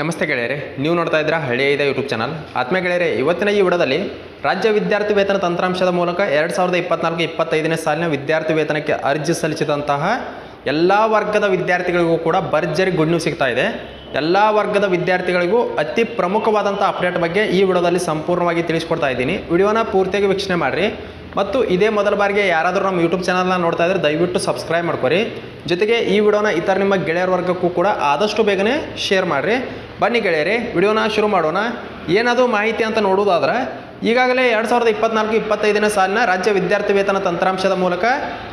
ನಮಸ್ತೆ ಗೆಳೆಯರೆ, ನೀವು ನೋಡ್ತಾ ಇದ್ದೀರಾ ಹಳ್ಳಿಯ ಇದೆ ಯೂಟ್ಯೂಬ್ ಚಾನಲ್. ಆತ್ಮೀಯ ಗೆಳೆಯರೆ, ಇವತ್ತಿನ ಈ ವಿಡದಲ್ಲಿ ರಾಜ್ಯ ವಿದ್ಯಾರ್ಥಿ ವೇತನ ತಂತ್ರಾಂಶದ ಮೂಲಕ ಎರಡು ಸಾವಿರದ ಇಪ್ಪತ್ನಾಲ್ಕು ಇಪ್ಪತ್ತೈದನೇ ಸಾಲಿನ ವಿದ್ಯಾರ್ಥಿ ವೇತನಕ್ಕೆ ಅರ್ಜಿ ಸಲ್ಲಿಸಿದಂತಹ ಎಲ್ಲ ವರ್ಗದ ವಿದ್ಯಾರ್ಥಿಗಳಿಗೂ ಕೂಡ ಭರ್ಜರಿ ಗುಡ್ ನ್ಯೂಸ್ ಸಿಗ್ತಾ ಇದೆ. ಎಲ್ಲ ವರ್ಗದ ವಿದ್ಯಾರ್ಥಿಗಳಿಗೂ ಅತಿ ಪ್ರಮುಖವಾದಂಥ ಅಪ್ಡೇಟ್ ಬಗ್ಗೆ ಈ ವಿಡಿಯೋದಲ್ಲಿ ಸಂಪೂರ್ಣವಾಗಿ ತಿಳಿಸ್ಕೊಡ್ತಾ ಇದ್ದೀನಿ. ವಿಡಿಯೋನ ಪೂರ್ತಿಯಾಗಿ ವೀಕ್ಷಣೆ ಮಾಡಿರಿ. ಮತ್ತು ಇದೇ ಮೊದಲ ಬಾರಿಗೆ ಯಾರಾದರೂ ನಮ್ಮ ಯೂಟ್ಯೂಬ್ ಚಾನಲ್ನ ನೋಡ್ತಾ ಇದ್ದರೆ ದಯವಿಟ್ಟು ಸಬ್ಸ್ಕ್ರೈಬ್ ಮಾಡ್ಕೊರಿ. ಜೊತೆಗೆ ಈ ವಿಡಿಯೋನ ಇತರ ನಿಮ್ಮ ಗೆಳೆಯರ ವರ್ಗಕ್ಕೂ ಕೂಡ ಆದಷ್ಟು ಬೇಗನೆ ಶೇರ್ ಮಾಡಿರಿ. ಬನ್ನಿ ಗೆಳೆಯರಿ, ವಿಡಿಯೋನ ಶುರು ಮಾಡೋಣ. ಏನದು ಮಾಹಿತಿ ಅಂತ ನೋಡೋದಾದ್ರೆ ಈಗಾಗಲೇ ಎರಡು ಸಾವಿರದ ಇಪ್ಪತ್ನಾಲ್ಕು ಇಪ್ಪತ್ತೈದನೇ ಸಾಲಿನ ರಾಜ್ಯ ವಿದ್ಯಾರ್ಥಿ ವೇತನ ತಂತ್ರಾಂಶದ ಮೂಲಕ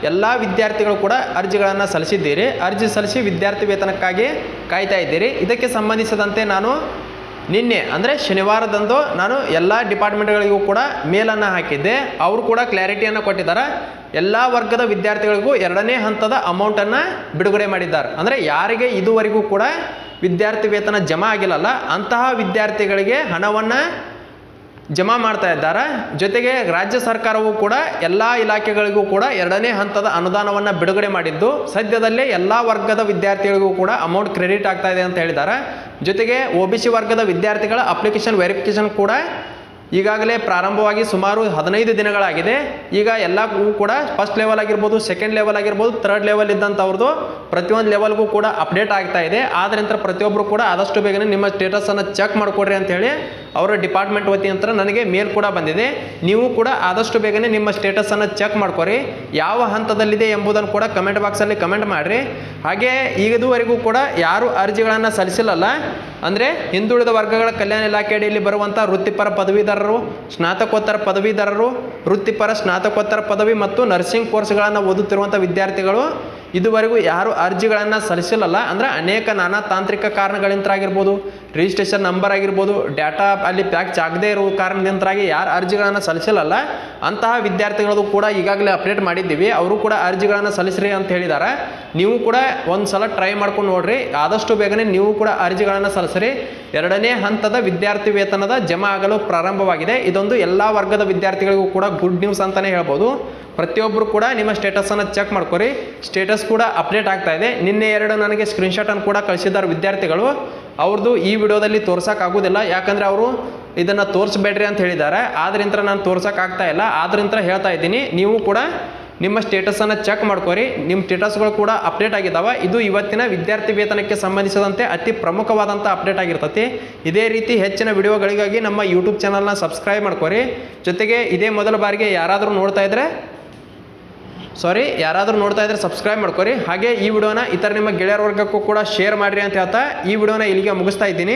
ಎಲ್ಲ ವಿದ್ಯಾರ್ಥಿಗಳು ಕೂಡ ಅರ್ಜಿಗಳನ್ನು ಸಲ್ಲಿಸಿದ್ದೀರಿ. ಅರ್ಜಿ ಸಲ್ಲಿಸಿ ವಿದ್ಯಾರ್ಥಿ ವೇತನಕ್ಕಾಗಿ ಕಾಯ್ತಾ ಇದ್ದೀರಿ. ಇದಕ್ಕೆ ಸಂಬಂಧಿಸಿದಂತೆ ನಾನು ನಿನ್ನೆ, ಅಂದರೆ ಶನಿವಾರದಂದು ನಾನು ಎಲ್ಲ ಡಿಪಾರ್ಟ್ಮೆಂಟ್ಗಳಿಗೂ ಕೂಡ ಮೇಲನ್ನು ಹಾಕಿದ್ದೆ. ಅವರು ಕೂಡ ಕ್ಲಾರಿಟಿಯನ್ನು ಕೊಟ್ಟಿದ್ದಾರೆ. ಎಲ್ಲ ವರ್ಗದ ವಿದ್ಯಾರ್ಥಿಗಳಿಗೂ ಎರಡನೇ ಹಂತದ ಅಮೌಂಟನ್ನು ಬಿಡುಗಡೆ ಮಾಡಿದ್ದಾರೆ. ಅಂದರೆ ಯಾರಿಗೆ ಇದುವರೆಗೂ ಕೂಡ ವಿದ್ಯಾರ್ಥಿ ವೇತನ ಜಮಾ ಆಗಿಲ್ಲಲ್ಲ, ಅಂತಹ ವಿದ್ಯಾರ್ಥಿಗಳಿಗೆ ಹಣವನ್ನು ಜಮಾ ಮಾಡ್ತಾ ಇದ್ದಾರೆ. ಜೊತೆಗೆ ರಾಜ್ಯ ಸರ್ಕಾರವು ಕೂಡ ಎಲ್ಲ ಇಲಾಖೆಗಳಿಗೂ ಕೂಡ ಎರಡನೇ ಹಂತದ ಅನುದಾನವನ್ನು ಬಿಡುಗಡೆ ಮಾಡಿದ್ದು, ಸದ್ಯದಲ್ಲೇ ಎಲ್ಲ ವರ್ಗದ ವಿದ್ಯಾರ್ಥಿಗಳಿಗೂ ಕೂಡ ಅಮೌಂಟ್ ಕ್ರೆಡಿಟ್ ಆಗ್ತಾ ಇದೆ ಅಂತ ಹೇಳಿದ್ದಾರೆ. ಜೊತೆಗೆ ಒ ಬಿ ಸಿ ವರ್ಗದ ವಿದ್ಯಾರ್ಥಿಗಳ ಅಪ್ಲಿಕೇಶನ್ ವೆರಿಫಿಕೇಶನ್ ಕೂಡ ಈಗಾಗಲೇ ಪ್ರಾರಂಭವಾಗಿ ಸುಮಾರು ಹದಿನೈದು ದಿನಗಳಾಗಿದೆ. ಈಗ ಎಲ್ಲಕ್ಕೂ ಕೂಡ ಫಸ್ಟ್ ಲೆವೆಲ್ ಆಗಿರ್ಬೋದು ಸೆಕೆಂಡ್ ಲೆವೆಲ್ ಆಗಿರ್ಬೋದು ಥರ್ಡ್ ಲೆವೆಲ್ ಇದ್ದಂಥವ್ರದ್ದು ಪ್ರತಿಯೊಂದು ಲೆವೆಲ್ಗೂ ಕೂಡ ಅಪ್ಡೇಟ್ ಆಗ್ತಾ ಇದೆ. ಆದ ನಂತರ ಪ್ರತಿಯೊಬ್ಬರು ಕೂಡ ಆದಷ್ಟು ಬೇಗನೆ ನಿಮ್ಮ ಸ್ಟೇಟಸನ್ನು ಚೆಕ್ ಮಾಡಿಕೊಡ್ರಿ ಅಂತೇಳಿ ಅವರ ಡಿಪಾರ್ಟ್ಮೆಂಟ್ ವತಿಯಂತರ ನನಗೆ ಮೇಲ್ ಕೂಡ ಬಂದಿದೆ. ನೀವು ಕೂಡ ಆದಷ್ಟು ಬೇಗನೆ ನಿಮ್ಮ ಸ್ಟೇಟಸನ್ನು ಚೆಕ್ ಮಾಡ್ಕೊರಿ. ಯಾವ ಹಂತದಲ್ಲಿದೆ ಎಂಬುದನ್ನು ಕೂಡ ಕಮೆಂಟ್ ಬಾಕ್ಸಲ್ಲಿ ಕಮೆಂಟ್ ಮಾಡಿರಿ. ಹಾಗೆ ಇದುವರೆಗೂ ಕೂಡ ಯಾರು ಅರ್ಜಿಗಳನ್ನು ಸಲ್ಲಿಸಿಲ್ಲಲ್ಲ. ಅಂದರೆ ಹಿಂದುಳಿದ ವರ್ಗಗಳ ಕಲ್ಯಾಣ ಇಲಾಖೆ ಅಡಿಯಲ್ಲಿ ಬರುವಂಥ ವೃತ್ತಿಪರ ಪದವೀಧರರು, ಸ್ನಾತಕೋತ್ತರ ಪದವೀಧರರು, ವೃತ್ತಿಪರ ಸ್ನಾತಕೋತ್ತರ ಪದವಿ ಮತ್ತು ನರ್ಸಿಂಗ್ ಕೋರ್ಸ್ಗಳನ್ನು ಓದುತ್ತಿರುವಂಥ ವಿದ್ಯಾರ್ಥಿಗಳು ಇದುವರೆಗೂ ಯಾರು ಅರ್ಜಿಗಳನ್ನು ಸಲ್ಲಿಸಿಲ್ಲಲ್ಲ. ಅಂದರೆ ಅನೇಕ ನಾನಾ ತಾಂತ್ರಿಕ ಕಾರಣಗಳಿಂದಾಗಿರ್ಬೋದು ರಿಜಿಸ್ಟ್ರೇಷನ್ ನಂಬರ್ ಆಗಿರ್ಬೋದು ಡೇಟಾ ಅಲ್ಲಿ ಪ್ಯಾಕ್ ಆಗದೇ ಇರೋ ಕಾರಣದಿಂದಾಗಿ ಯಾರು ಅರ್ಜಿಗಳನ್ನು ಸಲ್ಲಿಸಿಲ್ಲಲ್ಲ. ಅಂತಹ ವಿದ್ಯಾರ್ಥಿಗಳದು ಕೂಡ ಈಗಾಗಲೇ ಅಪ್ಡೇಟ್ ಮಾಡಿದ್ದೀವಿ. ಅವರು ಕೂಡ ಅರ್ಜಿಗಳನ್ನು ಸಲ್ಲಿಸ್ರಿ ಅಂತ ಹೇಳಿದ್ದಾರೆ. ನೀವು ಕೂಡ ಒಂದು ಸಲ ಟ್ರೈ ಮಾಡ್ಕೊಂಡು ನೋಡ್ರಿ. ಆದಷ್ಟು ಬೇಗನೆ ನೀವು ಕೂಡ ಅರ್ಜಿಗಳನ್ನು ಸಲ್ಲಿಸ್ರಿ. ಎರಡನೇ ಹಂತದ ವಿದ್ಯಾರ್ಥಿ ವೇತನದ ಜಮಾ ಆಗಲು ಪ್ರಾರಂಭವಾಗಿದೆ. ಇದೊಂದು ಎಲ್ಲ ವರ್ಗದ ವಿದ್ಯಾರ್ಥಿಗಳಿಗೂ ಕೂಡ ಗುಡ್ ನ್ಯೂಸ್ ಅಂತಲೇ ಹೇಳ್ಬೋದು. ಪ್ರತಿಯೊಬ್ಬರು ಕೂಡ ನಿಮ್ಮ ಸ್ಟೇಟಸನ್ನು ಚೆಕ್ ಮಾಡ್ಕೊರಿ. ಸ್ಟೇಟಸ್ ಕೂಡ ಅಪ್ಡೇಟ್ ಆಗ್ತಾ ಇದೆ. ನಿನ್ನೆ ಎರಡು ನನಗೆ ಸ್ಕ್ರೀನ್ಶಾಟನ್ನು ಕೂಡ ಕಳಿಸಿದ್ದಾರೆ ವಿದ್ಯಾರ್ಥಿಗಳು. ಅವ್ರದ್ದು ಈ ವಿಡಿಯೋದಲ್ಲಿ ತೋರ್ಸೋಕ್ಕಾಗೋದಿಲ್ಲ ಯಾಕಂದರೆ ಅವರು ಇದನ್ನು ತೋರಿಸ್ಬೇಡ್ರಿ ಅಂತ ಹೇಳಿದ್ದಾರೆ. ಆದ್ರಿಂದ ನಾನು ತೋರ್ಸೋಕ್ಕಾಗ್ತಾ ಇಲ್ಲ. ಆದ್ರಿಂದ ಹೇಳ್ತಾ ಇದ್ದೀನಿ. ನೀವು ಕೂಡ ನಿಮ್ಮ ಸ್ಟೇಟಸನ್ನು ಚೆಕ್ ಮಾಡ್ಕೊರಿ. ನಿಮ್ಮ ಸ್ಟೇಟಸ್ಗಳು ಕೂಡ ಅಪ್ಡೇಟ್ ಆಗಿದ್ದಾವೆ ಇದು ಇವತ್ತಿನ ವಿದ್ಯಾರ್ಥಿ ವೇತನಕ್ಕೆ ಸಂಬಂಧಿಸಿದಂತೆ ಅತಿ ಪ್ರಮುಖವಾದಂಥ ಅಪ್ಡೇಟ್ ಆಗಿರ್ತತಿ. ಇದೇ ರೀತಿ ಹೆಚ್ಚಿನ ವಿಡಿಯೋಗಳಿಗಾಗಿ ನಮ್ಮ ಯೂಟ್ಯೂಬ್ ಚಾನಲ್ನ ಸಬ್ಸ್ಕ್ರೈಬ್ ಮಾಡ್ಕೊರಿ. ಜೊತೆಗೆ ಇದೇ ಮೊದಲ ಬಾರಿಗೆ ಯಾರಾದರೂ ನೋಡ್ತಾ ಇದ್ದರೆ ಸಾರಿ ಯಾರಾದರೂ ನೋಡ್ತಾ ಇದ್ರೆ ಸಬ್ಸ್ಕ್ರೈಬ್ ಮಾಡ್ಕೊರಿ. ಹಾಗೆ ಈ ವಿಡಿಯೋನ ಇತರ ನಿಮ್ಮ ಗೆಳೆಯರ ವರ್ಗಕ್ಕೂ ಕೂಡ ಶೇರ್ ಮಾಡಿರಿ ಅಂತ ಹೇಳ್ತಾ ಈ ವಿಡಿಯೋನ ಇಲ್ಲಿಗೆ ಮುಗಿಸ್ತಾ ಇದ್ದೀನಿ.